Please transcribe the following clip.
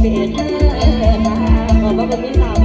เป็นแม่มาขอมาบนพี่สาว